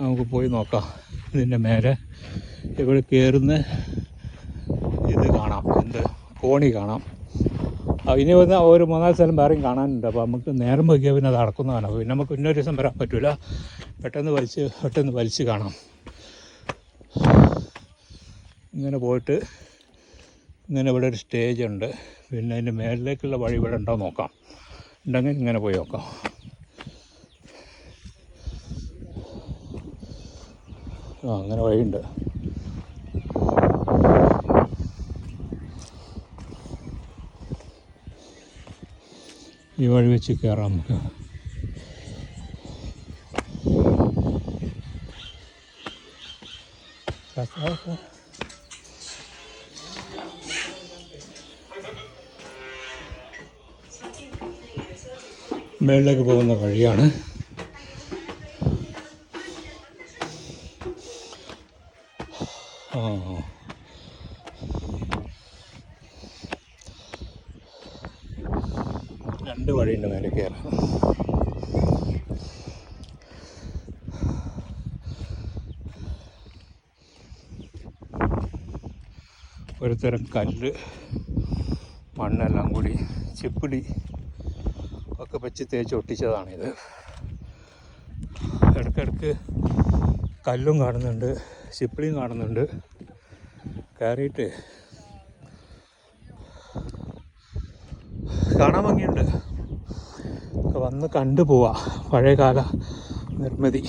നമുക്ക് പോയി നോക്കാം. ഇതിന്റെ മേലെ ഇവിടെ കയറുന്ന ഇത് കാണാം. എന്ത്? കോണി കാണാം. ഇനി വന്ന് ഒരു മൂന്നാൽ സ്ഥലം വേറെയും കാണാനുണ്ട്. അപ്പോൾ നമുക്ക് നേരം വയ്ക്കിയാൽ പിന്നെ അത് അടക്കുന്നതാണ്. പിന്നെ നമുക്ക് ഇന്നൊരു ദിവസം വരാൻ പറ്റില്ല പെട്ടെന്ന് വലിച്ച് പെട്ടെന്ന് വലിച്ച് കാണാം. ഇങ്ങനെ പോയിട്ട് ഇങ്ങനെ ഇവിടെ ഒരു സ്റ്റേജ് ഉണ്ട്. പിന്നെ അതിന്റെ മേളിലേക്കുള്ള വഴി ഇവിടെ ഉണ്ടോ നോക്കാം. ഉണ്ടെങ്കിൽ ഇങ്ങനെ പോയി നോക്കാം. ആ അങ്ങനെ വഴിയുണ്ട്. ഈ വഴി വെച്ച് കയറാം നമുക്ക്. മേളിലേക്ക് പോകുന്ന വഴിയാണ്. രണ്ട് വഴിയുണ്ട് മേലെ കയറാൻ ഒരു തരം കല്ല് മണ്ണെല്ലാം കൂടി ചിപ്പിടി ഒക്കെ വെച്ച് തേച്ച് ഒട്ടിച്ചതാണിത്. ഇടയ്ക്കിടയ്ക്ക് കല്ലും കാണുന്നുണ്ട് ചിപ്പിളിയും കാണുന്നുണ്ട്. കയറിയിട്ട് കാണാൻ ഭംഗിയുണ്ട്. വന്ന് കണ്ടു പോവാ പഴയകാല നിർമ്മിതി.